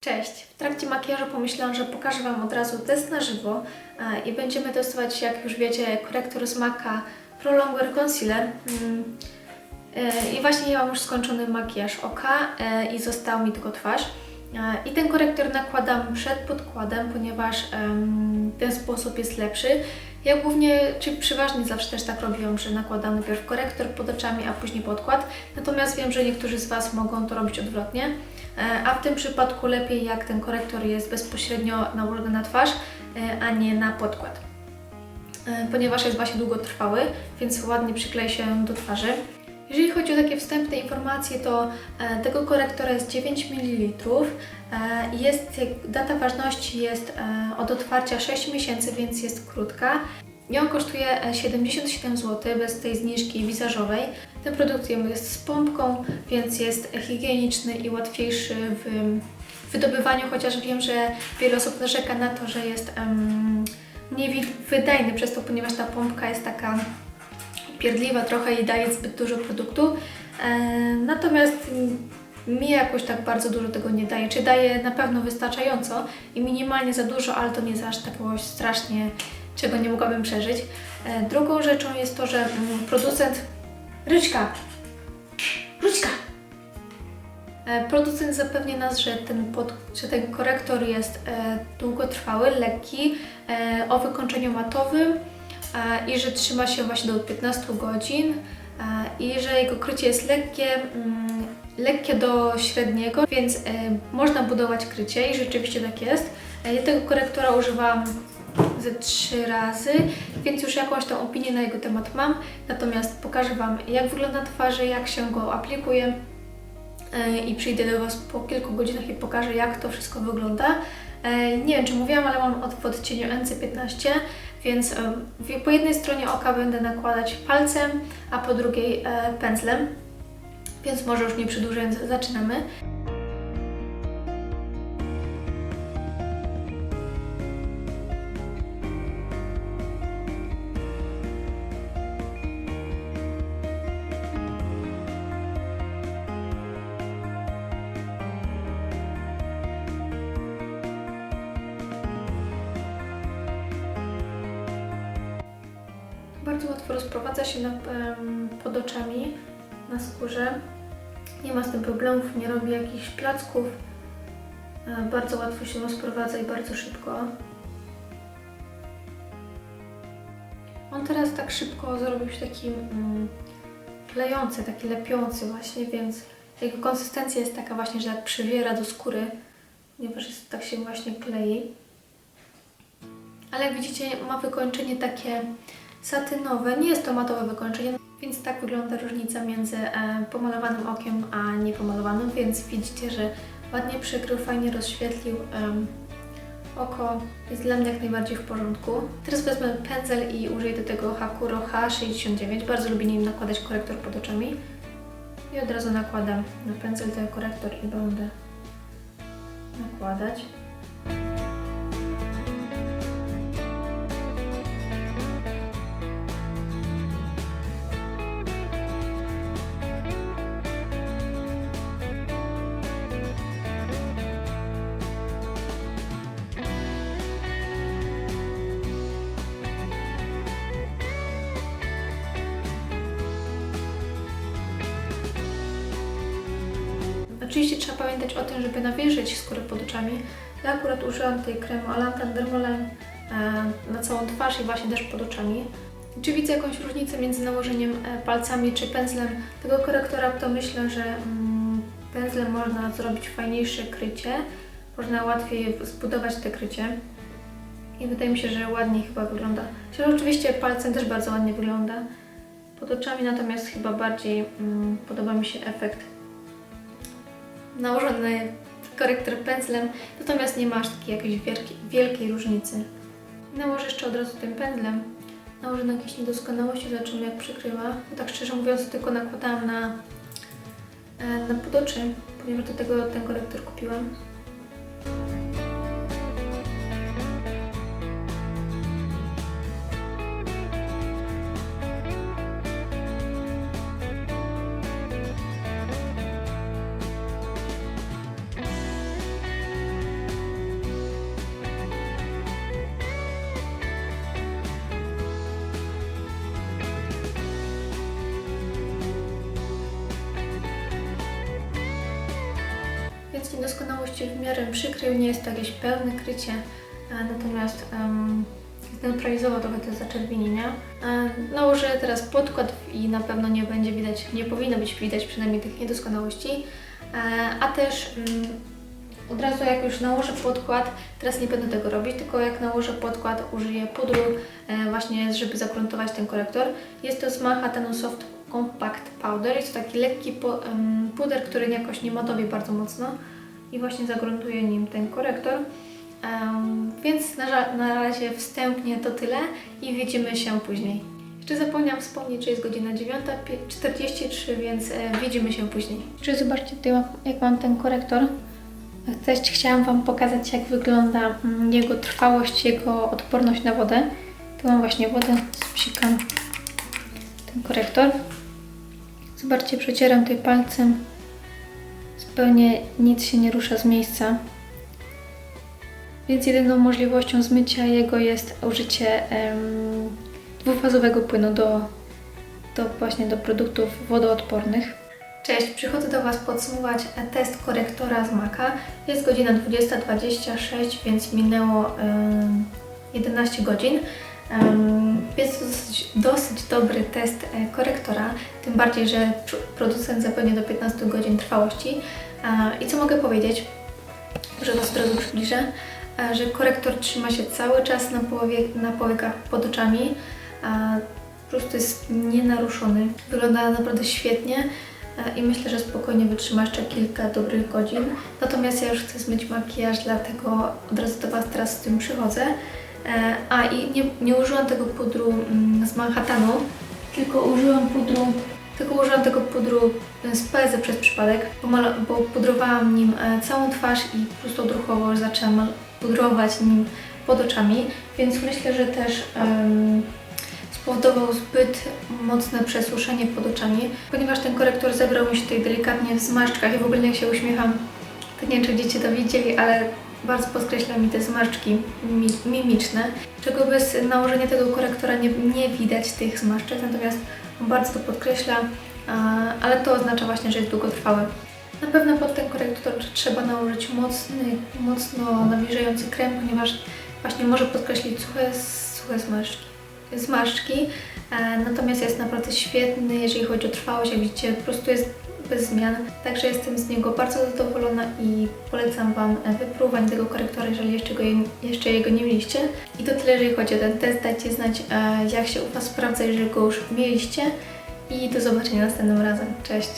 Cześć! W trakcie makijażu pomyślałam, że pokażę Wam od razu test na żywo e, i będziemy testować, jak już wiecie, korektor z Maca Pro Longer Concealer. Mm, e, I właśnie ja mam już skończony makijaż oka e, i został mi tylko twarz. E, I ten korektor nakładam przed podkładem, ponieważ ten sposób jest lepszy. Ja głównie, czy przeważnie zawsze też tak robiłam, że nakładam najpierw korektor pod oczami, a później podkład. Natomiast wiem, że niektórzy z Was mogą to robić odwrotnie. E, A w tym przypadku lepiej jak ten korektor jest bezpośrednio nałożony na twarz, e, a nie na podkład. Ponieważ jest właśnie długotrwały, więc ładnie przyklei się do twarzy. Jeżeli chodzi o takie wstępne informacje, to e, tego korektora jest 9 ml. E, jest, data ważności jest e, od otwarcia 6 miesięcy, więc jest krótka. I on kosztuje e, 77 zł bez tej zniżki wizażowej. Ten produkt jest z pompką, więc jest higieniczny i łatwiejszy w wydobywaniu, chociaż wiem, że wiele osób narzeka na to, że jest em, mniej wydajny przez to, ponieważ ta pompka jest taka pierdliwa trochę i daje zbyt dużo produktu. E, natomiast mi jakoś tak bardzo dużo tego nie daje. Czy daje na pewno wystarczająco i minimalnie za dużo, ale to nie jest aż takoś strasznie, czego nie mogłabym przeżyć. E, drugą rzeczą jest to, że mm, producent... Ryczka! Ryczka! E, Producent zapewnia nas, że ten, pod, że ten korektor jest długotrwały, lekki, o wykończeniu matowym i że trzyma się właśnie do 15 godzin e, i że jego krycie jest lekkie, mm, lekkie do średniego, więc e, można budować krycie i rzeczywiście tak jest. E, ja tego korektora używałam ze trzy razy, więc już jakąś tą opinię na jego temat mam. Natomiast pokażę Wam, jak wygląda twarzy, jak się go aplikuje e, i przyjdę do Was po kilku godzinach i pokażę, jak to wszystko wygląda. E, Nie wiem, czy mówiłam, ale mam od w odcieniu NC15, więc e, po jednej stronie oka będę nakładać palcem, a po drugiej e, pędzlem. Więc może już nie przedłużając, zaczynamy. Bardzo łatwo rozprowadza się na, pod oczami, na skórze. Nie ma z tym problemów, nie robi jakichś placków. E, Bardzo łatwo się rozprowadza i bardzo szybko. On teraz tak szybko zrobił się taki mm, klejący, taki lepiący właśnie, więc jego konsystencja jest taka właśnie, że jak przywiera do skóry, ponieważ jest, tak się właśnie klei. Ale jak widzicie ma wykończenie takie satynowe, nie jest to matowe wykończenie, więc tak wygląda różnica między e, pomalowanym okiem a niepomalowanym, więc widzicie, że ładnie przykrył, fajnie rozświetlił oko, jest dla mnie jak najbardziej w porządku. Teraz wezmę pędzel i użyję do tego Hakuro H69, bardzo lubię nim nakładać korektor pod oczami i od razu nakładam na pędzel ten korektor i będę nakładać. Oczywiście trzeba pamiętać o tym, żeby nawilżyć skórę pod oczami. Ja akurat użyłam tej kremu Alantan Dermolan e, na całą twarz i właśnie też pod oczami. Czy widzę jakąś różnicę między nałożeniem e, palcami czy pędzlem tego korektora, to myślę, że mm, pędzlem można zrobić fajniejsze krycie. Można łatwiej zbudować te krycie. I wydaje mi się, że ładniej chyba wygląda. Chociaż oczywiście palcem też bardzo ładnie wygląda. Pod oczami natomiast chyba bardziej mm, podoba mi się efekt nałożony korektor pędzlem, natomiast nie masz takiej jakiejś wielkiej, różnicy. Nałożę jeszcze od razu tym pędzlem. Nałożę na jakieś niedoskonałości, zobaczymy jak przykrywa. Bo tak szczerze mówiąc, tylko nakładałam na, e, na podoczy, ponieważ do tego ten korektor kupiłam. Niedoskonałości w miarę przykrył, nie jest to jakieś pełne krycie, natomiast um, zneutralizował trochę te zaczerwienienia. Nałożę teraz podkład i na pewno nie będzie widać, nie powinno być widać przynajmniej tych niedoskonałości, e, a też mm, od razu jak już nałożę podkład, teraz nie będę tego robić, tylko jak nałożę podkład użyję pudru e, właśnie, żeby zagruntować ten korektor. Jest to z Manhattan Soft Compact Powder, jest to taki lekki puder, który jakoś nie matowi bardzo mocno i właśnie zagruntuję nim ten korektor. Em, więc na, na razie wstępnie to tyle i widzimy się później. Jeszcze zapomniałam wspomnieć, że jest godzina 9.43, więc e, widzimy się później. Czy zobaczcie tutaj, jak mam ten korektor. Też chciałam Wam pokazać, jak wygląda mm, jego trwałość, jego odporność na wodę. Tu mam właśnie wodę, spsikam ten korektor. Zobaczcie, przecieram tutaj palcem. Zupełnie nic się nie rusza z miejsca. Więc jedyną możliwością zmycia jego jest użycie dwufazowego płynu do, do właśnie do produktów wodoodpornych. Cześć, przychodzę do Was podsumować test korektora z Maka. Jest godzina 20.26, więc minęło em, 11 godzin. Jest to dosyć, dosyć dobry test e, korektora, tym bardziej, że pr- producent zapewnia do 15 godzin trwałości. I co mogę powiedzieć? Może Was od razu przybliżę, że korektor trzyma się cały czas na, połowie, na powiekach pod oczami. Po prostu jest nienaruszony. Wygląda naprawdę świetnie i myślę, że spokojnie wytrzyma jeszcze kilka dobrych godzin. Natomiast ja już chcę zmyć makijaż, dlatego od razu do Was teraz z tym przychodzę. E, A i nie, nie użyłam tego pudru mm, z Manhattanu, tylko użyłam pudru, tylko użyłam tego pudru z PZ przez przypadek, bo, pudrowałam nim e, całą twarz i po prostu odruchowo zaczęłam pudrować nim pod oczami, więc myślę, że też em, spowodował zbyt mocne przesuszenie pod oczami, ponieważ ten korektor zebrał mi się tutaj delikatnie w zmarszczkach. I w ogóle jak się uśmiecham, to nie wiem czy będziecie to widzieli, ale bardzo podkreśla mi te zmarszczki mi- mimiczne, czego bez nałożenia tego korektora nie, nie widać tych zmarszczek, natomiast bardzo to podkreśla, ale to oznacza właśnie, że jest długotrwały. Na pewno pod ten korektor trzeba nałożyć mocny, mocno nawilżający krem, ponieważ właśnie może podkreślić suche, suche zmarszczki. zmarszczki. E, natomiast jest naprawdę świetny, jeżeli chodzi o trwałość, jak widzicie, po prostu jest bez zmian. Także jestem z niego bardzo zadowolona i polecam Wam wypróbowanie tego korektora, jeżeli jeszcze, go, jeszcze jego nie mieliście. I to tyle, jeżeli chodzi o ten test. Dajcie znać, e, jak się u Was sprawdza, jeżeli go już mieliście. I do zobaczenia następnym razem. Cześć!